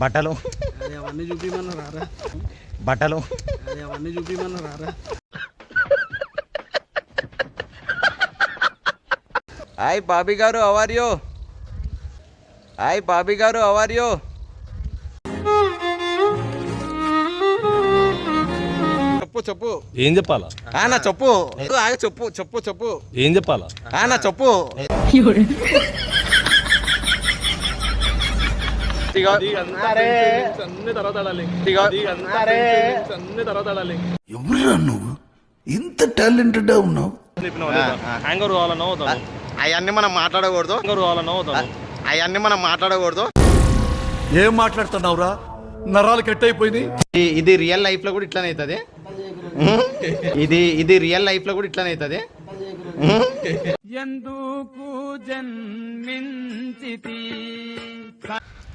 బట్టలు. అదే అవన్నీ చూపిమన్నా రారా బట్టలు. అదే అవన్నీ చూపిమన్నా రారా హాయ్ బాబీ గారు అవర్ యూ హాయ్ బాబీ గారు అవర్ యూ చెప్పు చెప్పు. ఏం చెప్పాలా? ఆ, నా చెప్పు. చెప్పు చెప్పు చెప్పు. ఏం చెప్పాలా? ఆ, నా చెప్పు. అన్ని తర్వాత. అన్ని తర్వాత ఎవరురా నువ్వు? ఇంత టాలెంటెడ్ ఉన్నావు. హ్యాంగర్ అవన్నీ మనం మాట్లాడకూడదు. హ్యాంగర్ అవుతాను అవన్నీ మనం మాట్లాడకూడదు. ఏం మాట్లాడుతున్నావురా? నరాలు కట్ అయిపోయింది ఇది- రియల్ లైఫ్లో కూడా ఇట్లానే అవుతుంది. ఇది ఇది రియల్ లైఫ్లో కూడా ఇట్లానే అవుతుంది.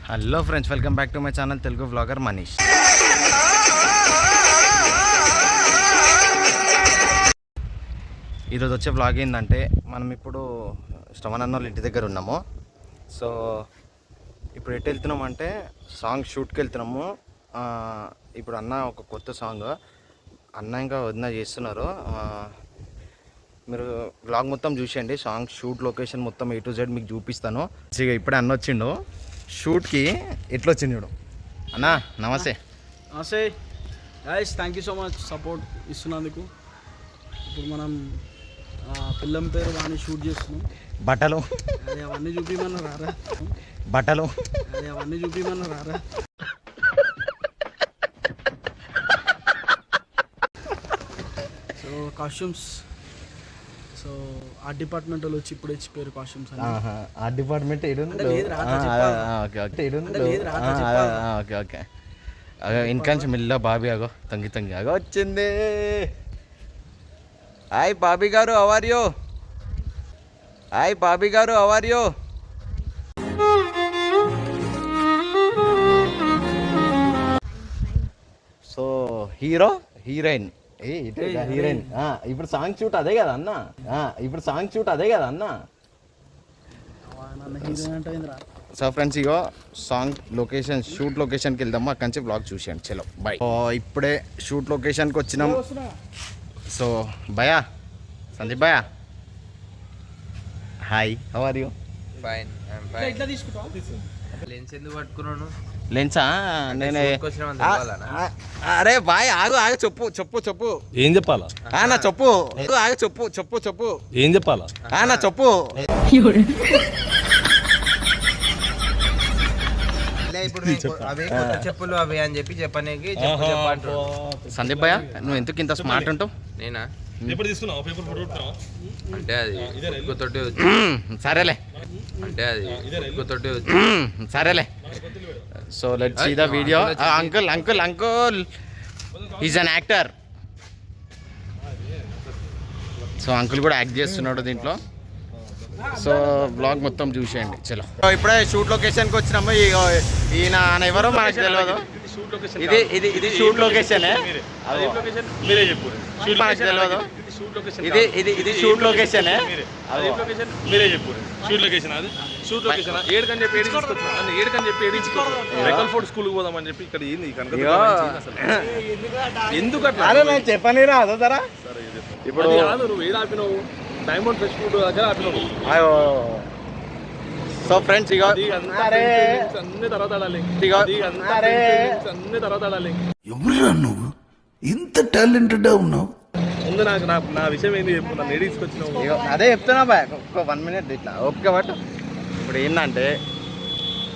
Hello friends welcome back to my channel Telugu vlogger Manish ఈరోజు వచ్చే వ్లాగ్ ఏంటంటే మనం ఇప్పుడు శ్రవణ్ అన్న వాళ్ళ ఇంటి దగ్గర ఉన్నాము. సో ఇప్పుడు ఎటు వెళ్తున్నాం అంటే సాంగ్ షూట్కి వెళ్తున్నాము. ఇప్పుడు అన్న ఒక కొత్త సాంగ్ అన్న ఇంకా వదిన చేస్తున్నారు. మీరు బ్లాగ్ మొత్తం చూసేయండి. సాంగ్ షూట్ లొకేషన్ మొత్తం ఏ టు జెడ్ మీకు చూపిస్తాను. ఇప్పుడే అన్న వచ్చిండు. షూట్కి ఎట్లా వచ్చింది చూడు. అన్న నమస్తే. ఆసే guys thank you so much support ఇస్తున్నందుకు. ఇప్పుడు మనం పిల్లం పేరు వాణి షూట్ చేస్తున్నాం. బట్టలు. అదే అవన్నీ చూపిమన్నా రారా? బట్టలు. అదే అవన్నీ చూపిమన్నా రారా? So costumes so art department వాళ్ళు వచ్చి ఇప్పుడు ఇచ్చిపోయారు కాస్ట్యూమ్స్ అని ఆ డిపార్ట్మెంట్. Okay okay. అగో ఇంకా నుంచి మెల్ల బాబీ అగో తంగి తంగి అగో వచ్చింది. హాయ్ బాబీ గారు అవర్ యూ హాయ్ బాబీ గారు our you so hero heroine ఏ ఇటే హీరోయిన్. ఇప్పుడు సాంగ్ షూట్ అదే కదా అన్న? ఆ, ఇప్పుడు సాంగ్ షూట్ అదే కదా అన్న? సో ఫ్రెండ్స్ ఇగో సాంగ్ లొకేషన్ షూట్ లొకేషన్కి వెళ్దాము? అక్కడి నుంచి బ్లాగ్ చూసేయండి. చలో బాయ్ సో ఇప్పుడే షూట్ లొకేషన్కి వచ్చినాం. సో భయా సందీప్ భయా hi how are you fine lens ఎందుకు పట్టుకున్నాను లెన్సా? నేను అరే బాయ్ ఆగు ఆగు చెప్పు చెప్పు చెప్పు. ఏం చెప్పాలా? ఆ, నా చెప్పు. ఆగు, ఆగు చెప్పు చెప్పు చెప్పు. ఏం చెప్పాలా? ఆ, నా చెప్పు. చెప్పులు అవి అని చెప్పి చెప్పనీకి చెప్పు చెప్పంటారు సందీప్ భయ్య నువ్వు ఎందుకు ఇంత స్మార్ట్ ఉంటావు? నేనా? అంటే అది సరేలే. అంటే అది సరేలే. So let see the video uncle uncle uncle is an actor so uncle కూడా యాక్ట్ చేస్తున్నాడు దీంట్లో. సో బ్లాగ్ మొత్తం చూసేయండి. చలో. ఇప్పుడే షూట్ లొకేషన్కి వచ్చినాము. ఈయన ఎవరో మనకు తెలియదు ఇది ఇది ఇది షూట్ లొకేషన్ మనకు తెలియదు ఇది. ఇది ఇది షూట్ లొకేషన్ మీరే. చెప్పు. షూట్ లొకేషన్ అది. షూట్ లొకేషన్ ఏడుకని చెప్పి ఏడు తీసుకొచ్చిన ఏడుకని చెప్పి ఏడు రెకల్ ఫోర్ట్ స్కూల్కి పోదామని చెప్పి ఇక్కడ ఏంది కనుక ఎందుకు అట్లా? అరే నేను చెప్పని రాదు సరా ఇప్పుడు అది కాదు నువ్వు ఏడు ఆపినావు? డైమండ్ ఫ్రెష్ ఫుడ్ దగ్గర ఆపినావు. సో ఫ్రెండ్స్ అన్ని తర్వాత ఆడాలి. friends అన్ని తర్వాత ఆడాలి. నువ్వు? ఇంత టాలెంటెడ్ ఉన్నావు? ముందు నాకు నా నా విషయం ఏంది చెప్పు? నన్ను ఏడు తీసుకొచ్చినావు? ఇగో అదే చెప్తున్నా బాయ్. ఒక వన్ మినిట్ ఇట్లా. ఓకే బట్ ఇప్పుడు ఏంటంటే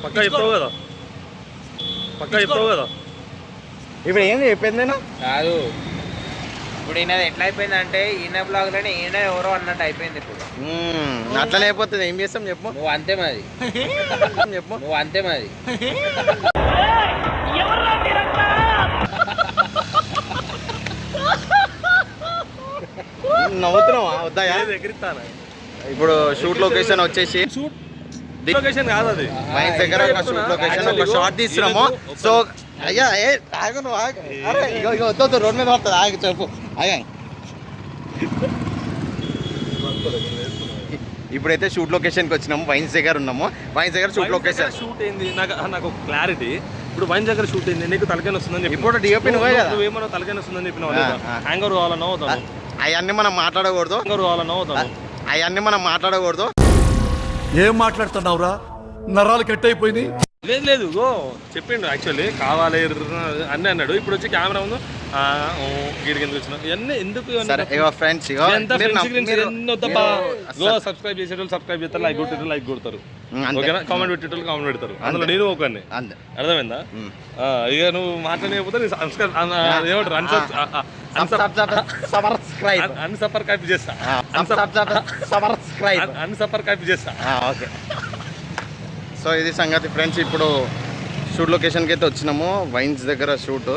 పక్కా చెప్తావు కదా. పక్కా చెప్తావు కదా. ఇప్పుడు ఏంది చెప్పింది నేను? కాదు. ఇప్పుడు ఈయనది ఎట్లా అయిపోయిందంటే ఈయన బ్లాగ్లోనే ఈయన ఎవరో అన్నట్టు అయిపోయింది ఇప్పుడు. అట్లనే అయిపోతుంది ఏం చేస్తాం చెప్పు. నువ్వు అంతే మాది చెప్పు. నువ్వు అంతే మాది నవ్వుతున్నావా? వద్దాయా ఏది ఎగిరిస్తానా ఇప్పుడు షూట్ లొకేషన్ వచ్చేసి షూట్ లొకేషన్ కాదు అది. వైన్ దగ్గర ఒక షూట్ లొకేషన్ ఒక షార్ట్ తీస్తున్నాము. సో అయ్యా ఏ ఆగు నువ్వు ఆగు. అరే ఇగో ఇగో వద్దు వద్దు రోడ్ మీద పడుతుంది ఆగి చెప్పు. ఆగా ఇప్పుడైతే షూట్ లొకేషన్కి వచ్చినాము. వైన్స్ దగ్గర ఉన్నాము. వైన్స్ దగ్గర షూట్ లొకేషన్ షూట్ ఏంది నాకు నాకు క్లారిటీ ఇప్పుడు వైన్ దగ్గర షూట్ అయింది. నీకు తలకైన వస్తుందని చెప్పి ఇప్పుడు కదా? నువ్వేమన్నా తలకైన వస్తుందని ఆ. హ్యాంగర్ కావాలన్నా అవన్నీ మనం మాట్లాడకూడదు. హ్యాంగర్ కావాలన్నా అవన్నీ మనం మాట్లాడకూడదు. ఏం మాట్లాడుతున్నావురా? నరాలు కట్ అయిపోయినాయి లేదు లేదు గో చెప్పిండు యాక్చువల్లీ కావాలి అన్నీ అన్నాడు. ఇప్పుడు వచ్చి కెమెరా ముందు ఆ, ఓ, గీడికి ఎందుకు వచ్చినా ఇవన్నీ ఎందుకు ఇవన్నీ సరే ఇగో ఫ్రెండ్స్ ఇగో మీరు మీరు- గో సబ్స్క్రైబ్ చేసేటోళ్ళు సబ్స్క్రైబ్ చేస్తారు లైక్ కొట్టేటోళ్ళు లైక్ కొడతారు. ఉమ్, అంతే. ఓకేనా? కామెంట్ పెట్టేటోళ్ళు కామెంట్ పెడతారు. అందులో. నేను ఒకరిని అంతే. అర్థమైందా? ఉమ్. ఆ, ఇక నువ్వు మాట్లాడకపోతే నీ సంస్కారం ఏమంటారు? సబ్స్క్రైబ్ అన్సఫర్ కాపీ చేస్తా. సబ్స్క్రైబ్ అన్సఫర్ కాపీ చేస్తా. ఓకే. సో ఇది సంగతి ఫ్రెండ్స్ ఇప్పుడు షూట్ లొకేషన్కి అయితే వచ్చినాము. వైన్స్ దగ్గర షూట్.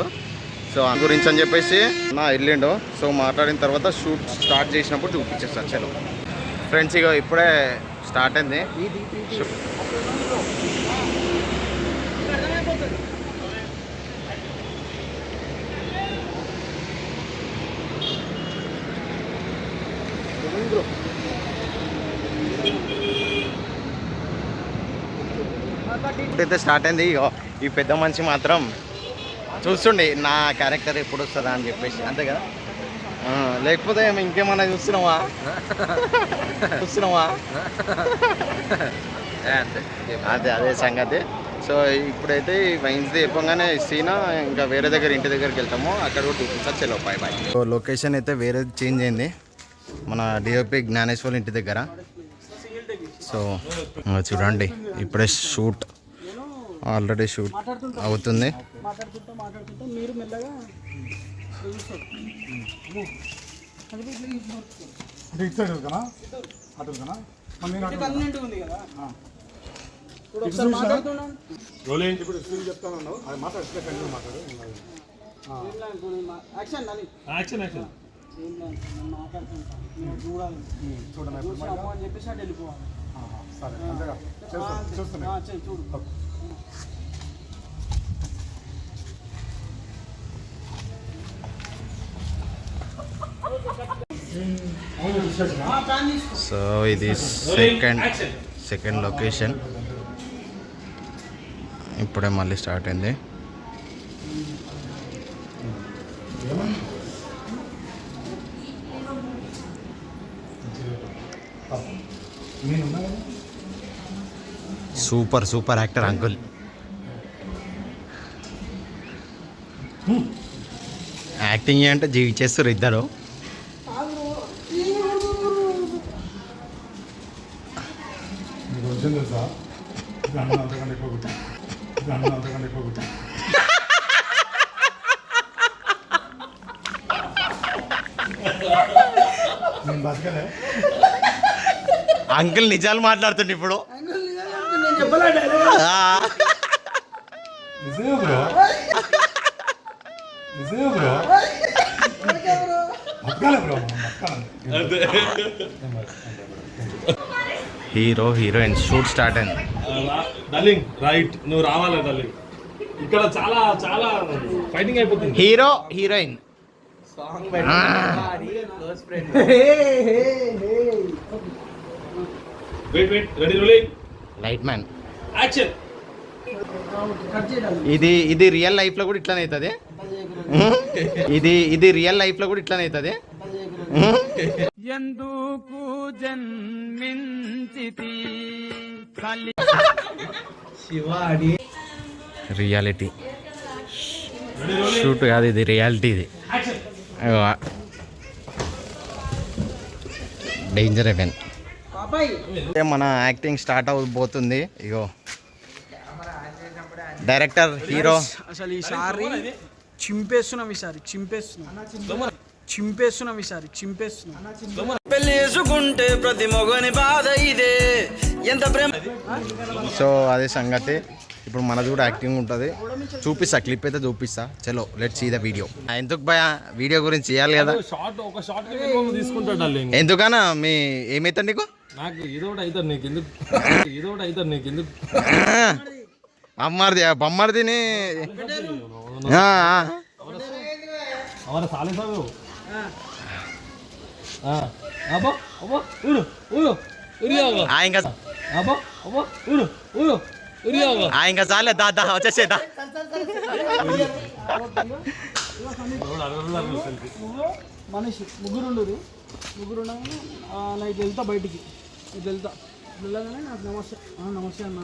సో ఆ గురించి అని చెప్పేసి నా వెళ్ళిండు సో మాట్లాడిన తర్వాత షూట్ స్టార్ట్ చేసినప్పుడు చూపించేస్తాను చలో. ఫ్రెండ్స్ ఇక ఇప్పుడే స్టార్ట్ అయింది. అయితే స్టార్ట్ అయింది. ఇగో ఈ పెద్ద మనిషి మాత్రం చూస్తుండే నా క్యారెక్టర్ ఎప్పుడు వస్తుందా అని చెప్పేసి. అంతే కదా? లేకపోతే ఇంకేమన్నా చూస్తున్నావా చూస్తున్నావా అదే అదే సంగతి. సో ఇప్పుడైతే ఈ వైన్స్ది చెప్పగానే సీనా ఇంకా వేరే దగ్గర ఇంటి దగ్గరికి వెళ్తాము. అక్కడ కూడా చూపిస్తా చలో బాయ్ బాయ్ సో లొకేషన్ అయితే వేరే చేంజ్ అయింది. మన డిఓపి జ్ఞానేశ్వర్ ఇంటి దగ్గర. సో చూడండి ఇప్పుడే షూట్. ఆల్రెడీ షూట్ అవుతుంది. మాట్లాడుతుంటా మాట్లాడుతుంటా మీరు మెల్లగా చూస్తారు. కన్వీనెంట్ ఉంది కదా. ఇప్పుడు ఒకసారి మాట్లాడుతున్నాను యాక్షన్ నాని యాక్షన్ యాక్షన్. ఏం లేదు, నేను మాట్లాడుతుంటా నేను చూడాలి. అని చెప్పేసి అటు చూడు. సో ఇది సెకండ్ సెకండ్ లొకేషన్ ఇప్పుడే మళ్ళీ స్టార్ట్ అయింది. Super super actor uncle. Acting అంటే జీవిచేస్తారు ఇద్దరు. అంకుల్ నిజాలు మాట్లాడుతుండే ఇప్పుడు. ఆ. హీరో హీరోయిన్ షూట్ స్టార్ట్ అయింది. Darling right. నువ్వు రావాలి డల్లింగ్ ఇక్కడ చాలా చాలా ఫైటింగ్ అయిపోతుంది. Hero heroine. Wait wait ready rolling light man action ఇది ఇది రియల్ లైఫ్లో కూడా ఇట్లానే అవుతుంది. ఇది ఇది రియల్ లైఫ్లో కూడా ఇట్లానే అవుతుంది. ఎందుకు జన్మించితి? రియాలిటీ షూట్ కాదు ఇది రియాలిటీ ఇది. డేంజర్ ఎవెన్ బాబాయ్ మన యాక్టింగ్ స్టార్ట్ అవబోతుంది. ఇగో. Director hero. అసలు ఈసారి చింపేస్తున్నాం ఈసారి చింపేస్తున్నాం. చింపేస్తున్నాం ఈసారి చింపేస్తున్నాం. పెళ్ళేసుకుంటే ప్రతి మొగని బాధ ఇదే. ఎంత ప్రేమ సో అదే సంగతి. ఇప్పుడు మనది కూడా యాక్టింగ్ ఉంటుంది. చూపిస్తా క్లిప్ అయితే చూపిస్తా. చలో లెట్ సీ ద వీడియో ఎందుకు భయ వీడియో గురించి చేయాలి కదా. ఎందుకన్నా? మీ ఏమైతుంది నీకు? నాకు అవుతారు నీకు ఎందుకు? నీకు అమ్మారిది బొమ్మరిదిని. ఆ, ఇంకా ఇంకా చాలే దా దా వచ్చేసే దా మనిషి ముగ్గురు ఉండరు ముగ్గురు ఇట్లా వెళ్తా బయటికి. ఇట్లా వెళ్తా వెళ్ళగానే నాకు నమస్తే. నమస్తే అన్నా